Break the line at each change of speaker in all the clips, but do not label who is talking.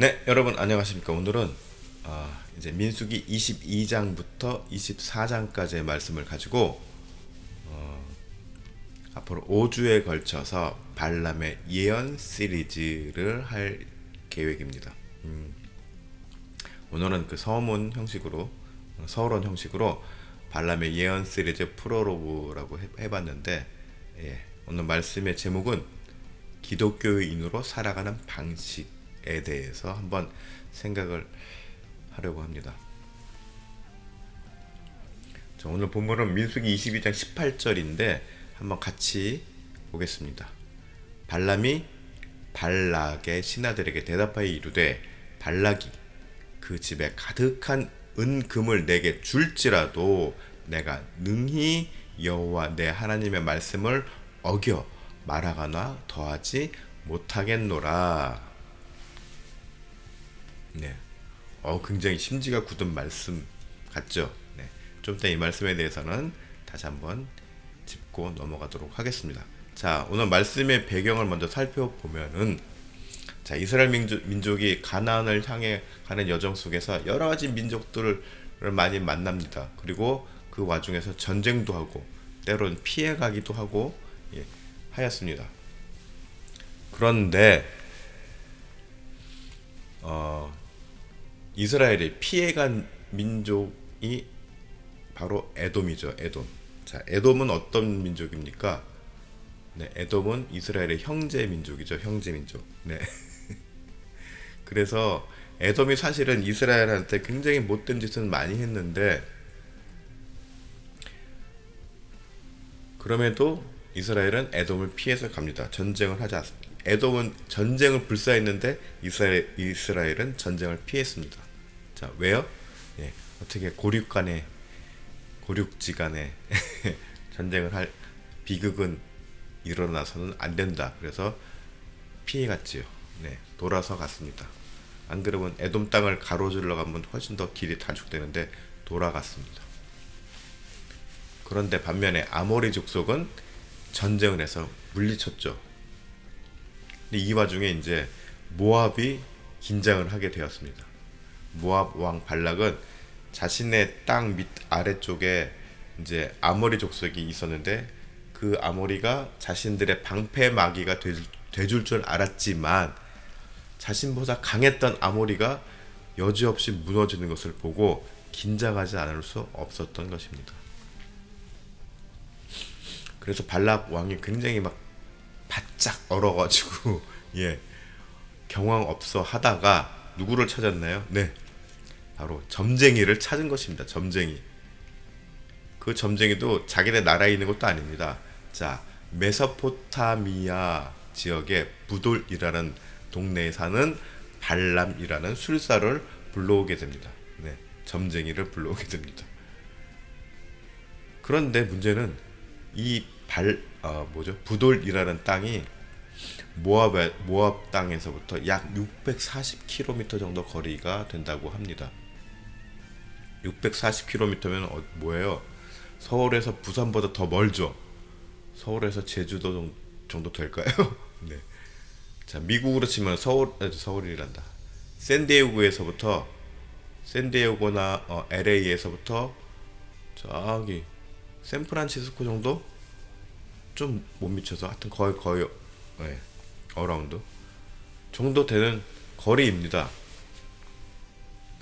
네, 여러분 안녕하십니까? 오늘은 아, 이제 민수기 22장부터 24장까지의 말씀을 가지고 어, 앞으로 5주에 걸쳐서 발람의 예언 시리즈를 할 계획입니다. 음, 오늘은 그 서문 형식으로 어, 서론 형식으로 발람의 예언 시리즈 프로로그라고 해- 해봤는데 예, 오늘 말씀의 제목은 기독교인으로 살아가는 방식 에 대해서 한번 생각을 하려고 합니다. 자, 오늘 본문은 민수기 22장 18절인데 한번 같이 보겠습니다. 발람이 발락의 신하들에게 대답하여 이르되 발락이 그 집에 가득한 은금을 내게 줄지라도 내가 능히 여호와 내 하나님의 말씀을 어겨 말하거나 더하지 못하겠노라. 네. 어 굉장히 심지가 굳은 말씀 같죠. 네. 좀 이따 이 말씀에 대해서는 다시 한번 짚고 넘어가도록 하겠습니다. 자, 오늘 말씀의 배경을 먼저 살펴보면은 자, 이스라엘 민족, 민족이 가나안을 향해 가는 여정 속에서 여러 가지 민족들을 많이 만납니다. 그리고 그 와중에서 전쟁도 하고 때로는 피해 가기도 하고 예, 하였습니다. 그런데 어, 이스라엘이 피해간 민족이 바로 에돔이죠. 에돔. 자, 에돔은 어떤 민족입니까? 네, 에돔은 이스라엘의 형제 민족이죠. 형제 민족. 네. 그래서 에돔이 사실은 이스라엘한테 굉장히 못된 짓을 많이 했는데 그럼에도 이스라엘은 에돔을 피해서 갑니다. 전쟁을 하지 않습니다. 에돔은 전쟁을 불사했는데 이스라엘, 이스라엘은 전쟁을 피했습니다. 자, 왜요? 예, 어떻게 고륙 간에 고륙지 간에 전쟁을 할 비극은 일어나서는 안 된다. 그래서 피해 갔지요. 네, 돌아서 갔습니다. 안 그러면 에돔 땅을 가로질러 가면 훨씬 더 길이 단축되는데 돌아갔습니다. 그런데 반면에 아모리 족속은 전쟁을 해서 물리쳤죠. 근데 이 와중에 이제 모압이 긴장을 하게 되었습니다. 모압 왕 발락은 자신의 땅 밑 아래쪽에 이제 아모리 족속이 있었는데 그 아모리가 자신들의 방패 마귀가 돼줄 줄 알았지만 자신보다 강했던 아모리가 여지없이 무너지는 것을 보고 긴장하지 않을 수 없었던 것입니다. 그래서 발락 왕이 굉장히 막 바짝 얼어가지고 예 경황 없어 하다가 누구를 찾았나요? 네, 바로 점쟁이를 찾은 것입니다. 점쟁이. 그 점쟁이도 자기네 나라에 있는 것도 아닙니다. 자, 메소포타미아 지역의 부돌이라는 동네에 사는 발람이라는 술사를 불러오게 됩니다. 네, 점쟁이를 불러오게 됩니다. 그런데 문제는 이 발, 어, 뭐죠? 부돌이라는 땅이 모압 모압 땅에서부터 약 640km 정도 거리가 된다고 합니다. 640km면 어, 뭐예요? 서울에서 부산보다 더 멀죠. 서울에서 제주도 정- 정도 될까요? 네. 자 미국으로 치면 서울 아, 서울이란다. 샌디에고에서부터 샌디에고나 어, LA에서부터 저기 샌프란시스코 정도 좀 못 미쳐서 하여튼 거의 거의 네, 어라운드 정도 되는 거리입니다.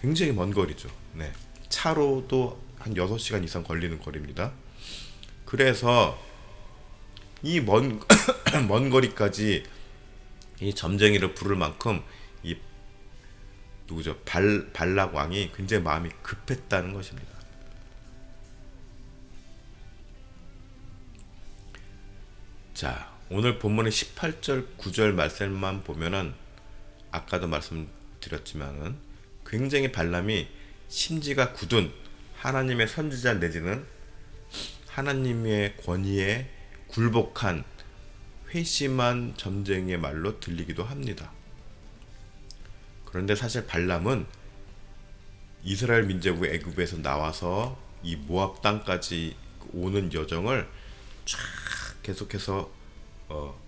굉장히 먼 거리죠. 네. 차로도 한 6시간 이상 걸리는 거리입니다. 그래서 이 먼 먼 거리까지 이 점쟁이를 부를 만큼 이 누구죠? 발 발락 왕이 굉장히 마음이 급했다는 것입니다. 자, 오늘 본문의 18절, 9절 말씀만 보면은 아까도 말씀드렸지만은 굉장히 발람이 심지가 굳은 하나님의 선지자 내지는 하나님의 권위에 굴복한 회심한 점쟁이의 말로 들리기도 합니다. 그런데 사실 발람은 이스라엘 민족의 애굽에서 나와서 이 모압 땅까지 오는 여정을 쫙 계속해서 어,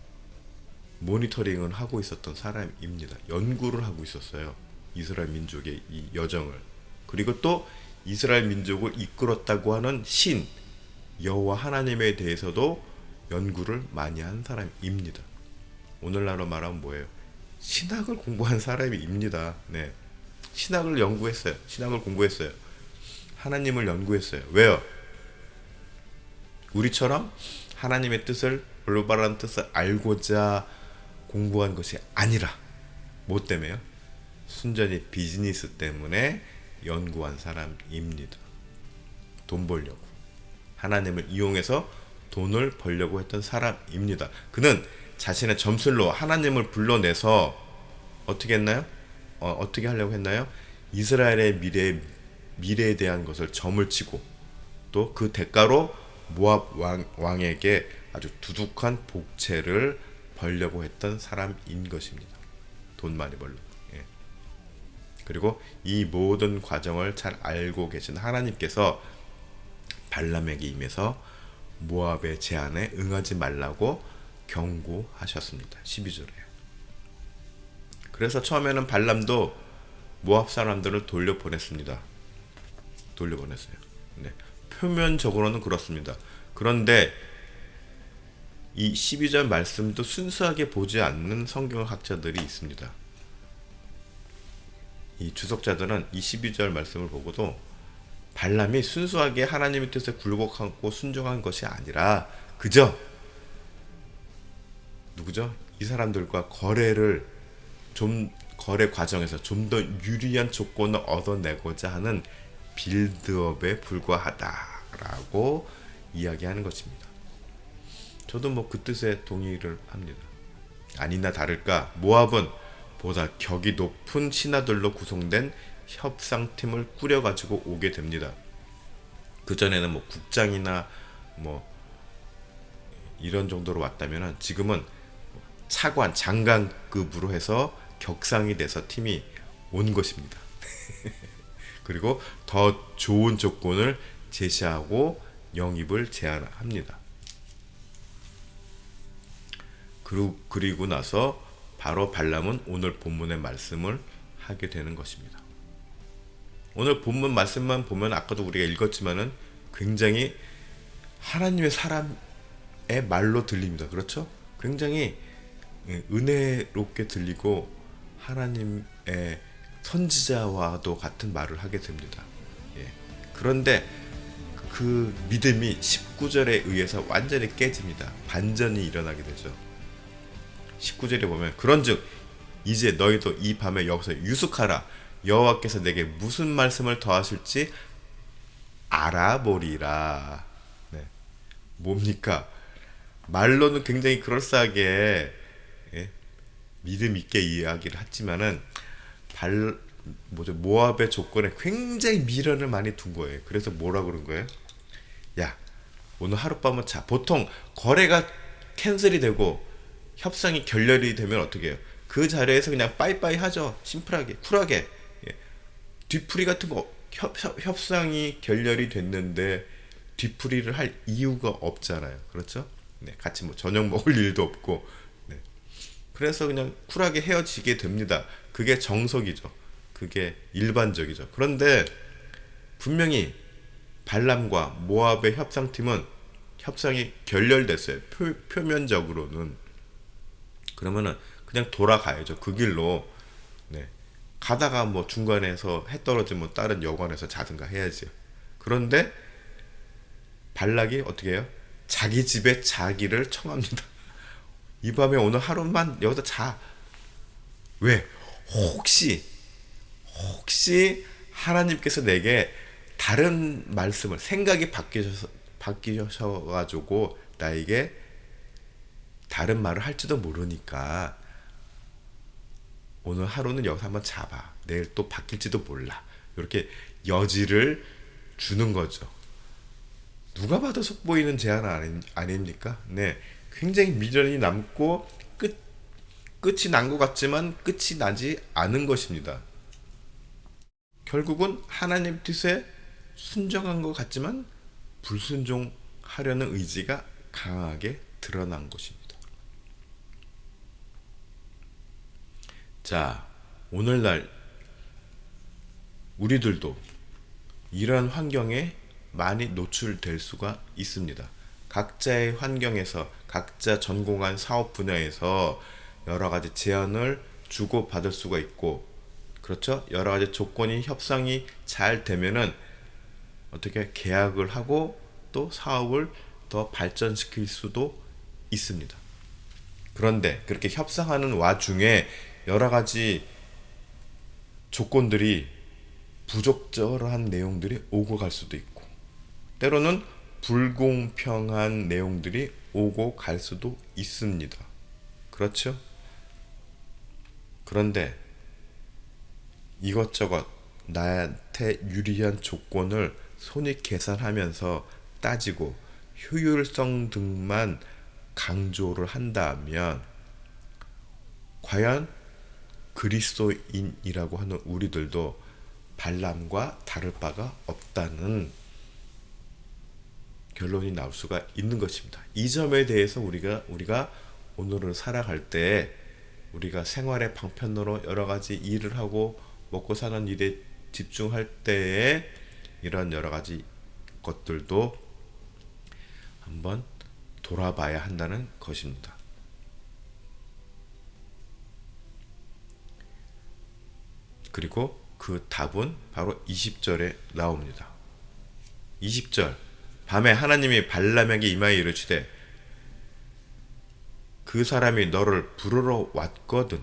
모니터링을 하고 있었던 사람입니다. 연구를 하고 있었어요. 이스라엘 민족의 이 여정을. 그리고 또 이스라엘 민족을 이끌었다고 하는 신 여호와 하나님에 대해서도 연구를 많이 한 사람입니다. 오늘날로 말하면 뭐예요? 신학을 공부한 사람입니다. 네. 신학을 연구했어요. 신학을 공부했어요. 하나님을 연구했어요. 왜요? 우리처럼 하나님의 뜻을 올바른 뜻을 알고자 공부한 것이 아니라 뭐 때문에요? 순전히 비즈니스 때문에 연구한 사람입니다. 돈 벌려고 하나님을 이용해서 돈을 벌려고 했던 사람입니다. 그는 자신의 점술로 하나님을 불러내서 어떻게 했나요? 어, 어떻게 하려고 했나요? 이스라엘의 미래 미래에 대한 것을 점을 치고 또 그 대가로 모압 왕, 왕에게 아주 두둑한 복채를 벌려고 했던 사람인 것입니다. 돈 많이 벌려. 예. 그리고 이 모든 과정을 잘 알고 계신 하나님께서 발람에게 임해서 모압의 제안에 응하지 말라고 경고하셨습니다. 12절에. 그래서 처음에는 발람도 모압 사람들을 돌려보냈습니다. 돌려보냈어요. 네. 표면적으로는 그렇습니다. 그런데 이 12절 말씀도 순수하게 보지 않는 성경학자들이 있습니다. 이 주석자들은 이 12절 말씀을 보고도 발람이 순수하게 하나님의 뜻에 굴복하고 순종한 것이 아니라 그저 누구죠? 이 사람들과 거래를 좀 거래 과정에서 좀 더 유리한 조건을 얻어내고자 하는 빌드업에 불과하다라고 이야기하는 것입니다. 저도 뭐 그 뜻에 동의를 합니다. 아니나 다를까 모압은 보다 격이 높은 신하들로 구성된 협상팀을 꾸려가지고 오게 됩니다. 그 전에는 뭐 국장이나 뭐 이런 정도로 왔다면은 지금은 차관 장관급으로 해서 격상이 돼서 팀이 온 것입니다. 그리고 더 좋은 조건을 제시하고 영입을 제안합니다. 그리고, 나서 바로 발람은 오늘 본문의 말씀을 하게 되는 것입니다. 오늘 본문 말씀만 보면 아까도 우리가 읽었지만은 굉장히 하나님의 사람의 말로 들립니다. 그렇죠? 굉장히 예, 은혜롭게 들리고 하나님의 선지자와도 같은 말을 하게 됩니다. 예. 그런데 그 믿음이 19절에 의해서 완전히 깨집니다. 반전이 일어나게 되죠. 19절에 보면 그런즉 이제 너희도 이 밤에 여기서 유숙하라 여호와께서 내게 무슨 말씀을 더하실지 알아보리라. 네. 뭡니까? 말로는 굉장히 그럴싸하게 예? 믿음 있게 이야기를 했지만은 발 뭐죠 모압의 조건에 굉장히 미련을 많이 둔 거예요. 그래서 뭐라 그런 거예요? 야 오늘 하룻밤은 자 보통 거래가 캔슬이 되고 협상이 결렬이 되면 어떻게 해요? 그 자리에서 그냥 빠이빠이 하죠. 심플하게 쿨하게 예. 뒤풀이 같은 거 협, 협 상이 결렬이 됐는데 뒤풀이를 할 이유가 없잖아요. 그렇죠? 네, 같이 뭐 저녁 먹을 일도 없고 네. 그래서 그냥 쿨하게 헤어지게 됩니다. 그게 정석이죠. 그게 일반적이죠. 그런데 분명히 발람과 모압의 협상팀은 협상이 결렬됐어요. 표, 표면적으로는 그러면은 그냥 돌아가야죠. 그 길로 네. 가다가 뭐 중간에서 해 떨어지면 다른 여관에서 자든가 해야죠. 그런데 발락이 어떻게 해요? 자기 집에 자기를 청합니다. 이 밤에 오늘 하루만 여기서 자. 왜? 혹시 혹시 하나님께서 내게 다른 말씀을 생각이 바뀌셔서 바뀌셔 가지고 나에게 다른 말을 할지도 모르니까 오늘 하루는 여기서 한번 잡아. 내일 또 바뀔지도 몰라. 이렇게 여지를 주는 거죠. 누가 봐도 속보이는 제안 아닙니까? 네. 굉장히 미련이 남고 끝, 끝이 난 것 같지만 끝이 나지 않은 것입니다. 결국은 하나님 뜻에 순정한 것 같지만 불순종하려는 의지가 강하게 드러난 것입니다. 자, 오늘날 우리들도 이러한 환경에 많이 노출될 수가 있습니다. 각자의 환경에서 각자 전공한 사업 분야에서 여러 가지 제안을 주고 받을 수가 있고 그렇죠? 여러 가지 조건이 협상이 잘 되면은 어떻게 계약을 하고 또 사업을 더 발전시킬 수도 있습니다. 그런데 그렇게 협상하는 와중에 여러 가지 조건들이 부적절한 내용들이 오고 갈 수도 있고 때로는 불공평한 내용들이 오고 갈 수도 있습니다. 그렇죠? 그런데 이것저것 나한테 유리한 조건을 손익 계산하면서 따지고 효율성 등만 강조를 한다면 과연 그리스도인이라고 하는 우리들도 발람과 다를 바가 없다는 결론이 나올 수가 있는 것입니다. 이 점에 대해서 우리가 우리가 오늘을 살아갈 때 우리가 생활의 방편으로 여러 가지 일을 하고 먹고 사는 일에 집중할 때에 이런 여러 가지 것들도 한번 돌아봐야 한다는 것입니다. 그리고 그 답은 바로 20절에 나옵니다. 20절 밤에 하나님이 발람에게 임하여 이르시되 그 사람이 너를 부르러 왔거든.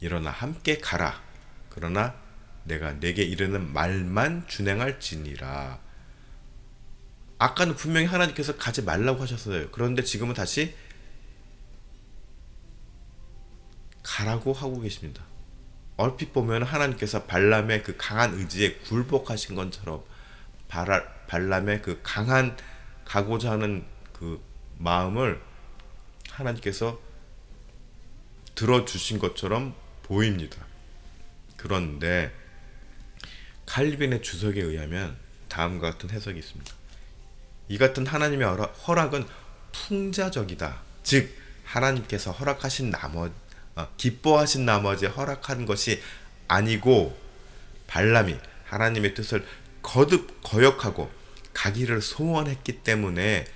일어나 함께 가라. 그러나 내가 내게 이르는 말만 준행할지니라. 아까는 분명히 하나님께서 가지 말라고 하셨어요. 그런데 지금은 다시 가라고 하고 계십니다. 얼핏 보면 하나님께서 발람의 그 강한 의지에 굴복하신 것처럼 발람의 그 강한 가고자 하는 그 마음을 하나님께서 들어주신 것처럼 보입니다. 그런데 칼빈의 주석에 의하면 다음과 같은 해석이 있습니다. 이 같은 하나님의 허락은 풍자적이다. 즉 하나님께서 허락하신 나머지 어, 기뻐하신 나머지 허락한 것이 아니고 발람이 하나님의 뜻을 거듭 거역하고 가기를 소원했기 때문에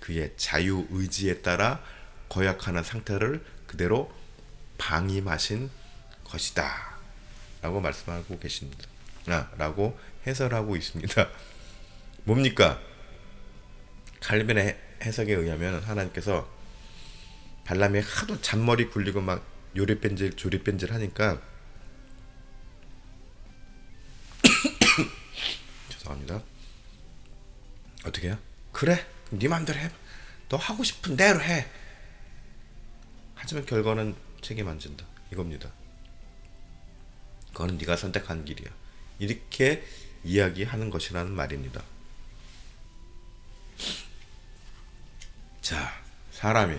그의 자유 의지에 따라 거역하는 상태를 그대로 방임하신 것이다. 라고 말씀하고 계십니다. 아, 라고 해설하고 있습니다. 뭡니까? 칼빈의 해석에 의하면 하나님께서 발람이 하도 잔머리 굴리고 막 요리뺀질 조리뺀질 하니까 죄송합니다. 어떻게 해요? 그래, 네 맘대로 해. 너 하고 싶은 대로 해. 하지만 결과는 책임 안 진다. 이겁니다. 그거는 네가 선택한 길이야. 이렇게 이야기하는 것이라는 말입니다. 자, 사람이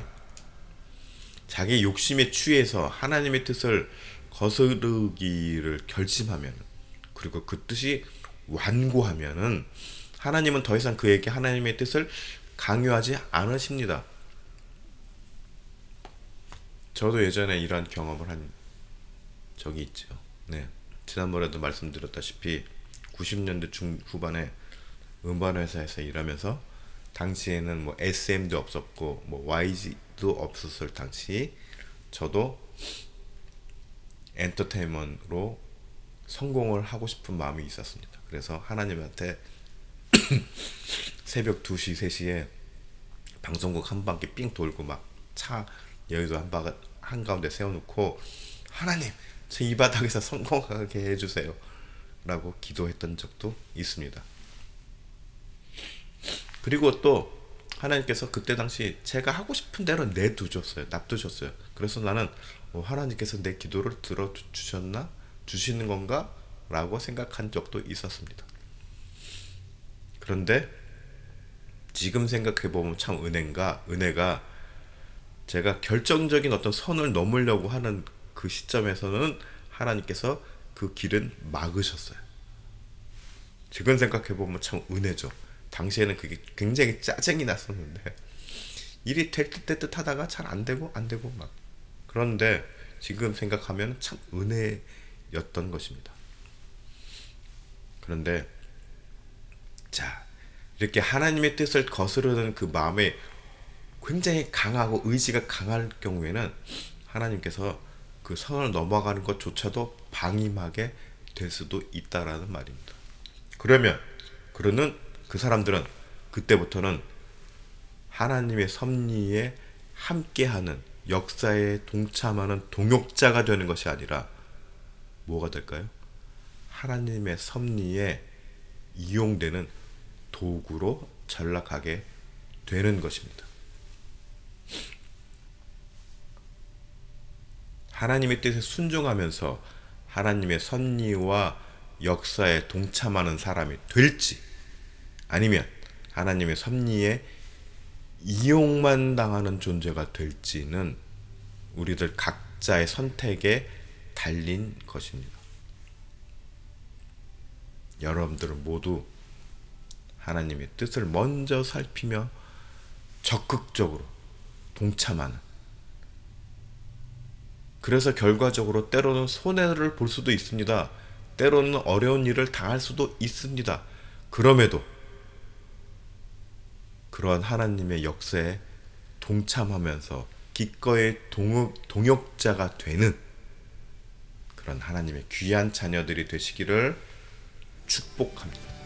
자기 욕심에 취해서 하나님의 뜻을 거스르기를 결심하면 그리고 그 뜻이 완고하면은 하나님은 더 이상 그에게 하나님의 뜻을 강요하지 않으십니다. 저도 예전에 이러한 경험을 한 적이 있죠. 네. 지난번에도 말씀드렸다시피 90년대 중후반에 음반 회사에서 일하면서 당시에는 뭐 SM도 없었고 뭐 YG도 없었을 당시 저도 엔터테인먼트로 성공을 하고 싶은 마음이 있었습니다. 그래서 하나님한테 새벽 2시, 3시에 방송국 한 바퀴 삥 돌고 막 차 여의도 한 바, 한가운데 세워놓고 하나님, 저이 바닥에서 성공하게 해주세요. 라고 기도했던 적도 있습니다. 그리고 또 하나님께서 그때 당시 제가 하고 싶은 대로 내두셨어요. 납두셨어요. 그래서 나는 어, 하나님께서 내 기도를 들어주셨나? 주시는 건가? 라고 생각한 적도 있었습니다. 그런데 지금 생각해 보면 참 은혜가 은혜가 제가 결정적인 어떤 선을 넘으려고 하는 그 시점에서는 하나님께서 그 길은 막으셨어요. 지금 생각해 보면 참 은혜죠. 당시에는 그게 굉장히 짜증이 났었는데 일이 될 듯 될 듯 하다가 잘 안 되고 안 되고 막 그런데 지금 생각하면 참 은혜였던 것입니다. 그런데 자 이렇게 하나님의 뜻을 거스르는 그 마음에 굉장히 강하고 의지가 강할 경우에는 하나님께서 그 선을 넘어가는 것조차도 방임하게 될 수도 있다라는 말입니다. 그러면 그러는 그 사람들은 그때부터는 하나님의 섭리에 함께하는 역사에 동참하는 동역자가 되는 것이 아니라 뭐가 될까요? 하나님의 섭리에 이용되는 도구로 전락하게 되는 것입니다. 하나님의 뜻에 순종하면서 하나님의 섭리와 역사에 동참하는 사람이 될지 아니면 하나님의 섭리에 이용만 당하는 존재가 될지는 우리들 각자의 선택에 달린 것입니다. 여러분들은 모두 하나님의 뜻을 먼저 살피며 적극적으로 동참하는 그래서 결과적으로 때로는 손해를 볼 수도 있습니다. 때로는 어려운 일을 당할 수도 있습니다. 그럼에도 그러한 하나님의 역사에 동참하면서 기꺼이 동역, 동역자가 되는 그런 하나님의 귀한 자녀들이 되시기를 축복합니다.